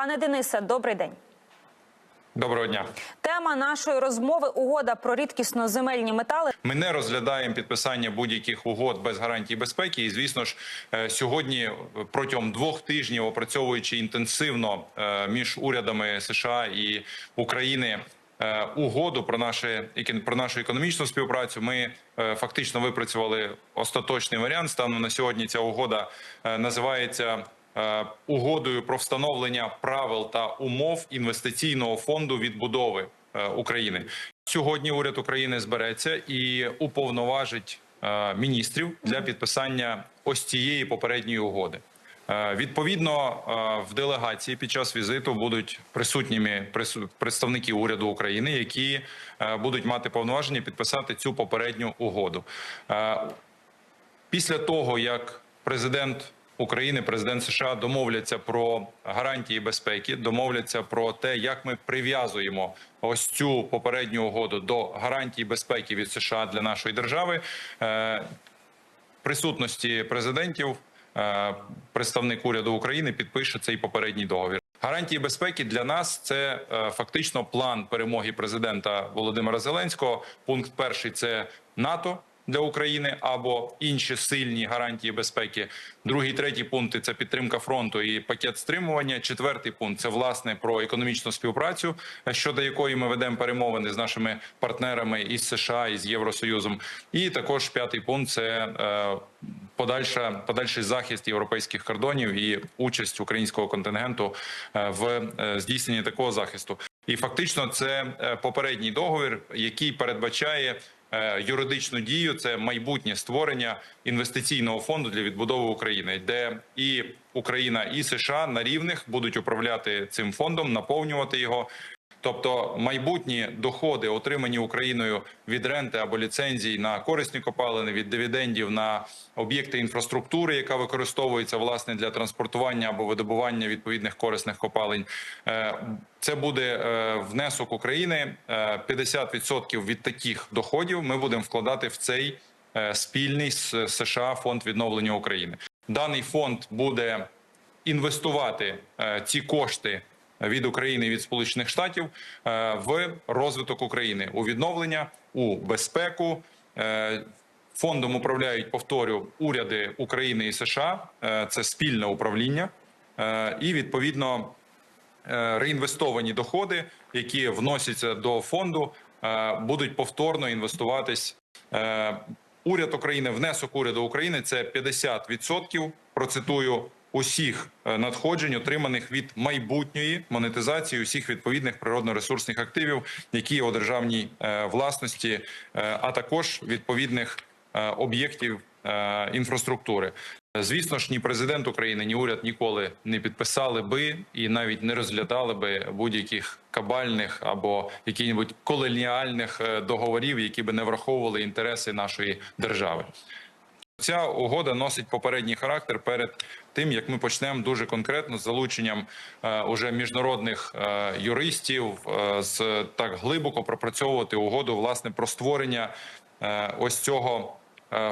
Пане Денисе, добрий день. Доброго дня. Тема нашої розмови угода про рідкісно земельні метали. Ми не розглядаємо підписання будь-яких угод без гарантій безпеки. І звісно ж, е, сьогодні протягом двох тижнів, опрацьовуючи інтенсивно е, між урядами США і України. е, Угоду про наше про нашу економічну співпрацю ми фактично випрацювали остаточний варіант. Станом на сьогодні ця угода називається угодою про встановлення правил та умов інвестиційного фонду відбудови е, України. Сьогодні уряд України збереться і уповноважить е, міністрів для підписання ось цієї попередньої угоди. Е, Відповідно, е, в делегації під час візиту будуть присутніми прису- представники уряду України, які е, будуть мати повноваження підписати цю попередню угоду. Е, Після того, як президент України, президент США домовляться про гарантії безпеки, домовляться про те, як ми прив'язуємо ось цю попередню угоду до гарантій безпеки від США для нашої держави. е, Присутності президентів е, представник уряду України підпише цей попередній договір. Гарантії безпеки для нас це е, фактично план перемоги президента Володимира Зеленського. Пункт перший це НАТО для України або інші сильні гарантії безпеки. Другий, третій пункти це підтримка фронту і пакет стримування. Четвертий пункт це власне про економічну співпрацю, щодо якої ми ведемо перемовини з нашими партнерами із США і з Євросоюзом. І також п'ятий пункт це е, подальша подальший захист європейських кордонів і участь українського контингенту е, в е, здійсненні такого захисту. І фактично, це попередній договір, який передбачає юридичну дію. Це майбутнє створення інвестиційного фонду для відбудови України, де і Україна, і США на рівних будуть управляти цим фондом, наповнювати його. Тобто майбутні доходи, отримані Україною від ренти або ліцензій на корисні копалини, від дивідендів на об'єкти інфраструктури, яка використовується власне для транспортування або видобування відповідних корисних копалень. Е, Це буде е, внесок України. Е, 50% від таких доходів ми будемо вкладати в цей е, спільний з США фонд відновлення України. Даний фонд буде інвестувати е, ці кошти від України і від Сполучених Штатів е, в розвиток України у відновлення, у безпеку. Е, Фондом управляють повторю уряди України і США. Е, Це спільне управління, і відповідно реінвестовані доходи, які вносяться до фонду, будуть повторно інвестуватись. Уряд України, внесок уряду України це 50%, Процитую усіх е, надходжень, отриманих від майбутньої монетизації усіх відповідних природно-ресурсних активів, які є у державній е, власності, е, а також відповідних об'єктів інфраструктури. Звісно ж, ні президент України, ні уряд ніколи не підписали би і навіть не розглядали би будь-яких кабальних або яких-небудь колоніальних договорів, які би не враховували інтереси нашої держави. Ця угода носить попередній характер перед тим, як ми почнемо дуже конкретно з залученням е, уже міжнародних е, юристів е, з так глибоко пропрацьовувати угоду власне про створення ось цього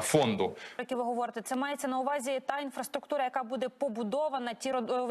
фонду. Які ви говорите, це мається на увазі та інфраструктура, яка буде побудована, ті родовища,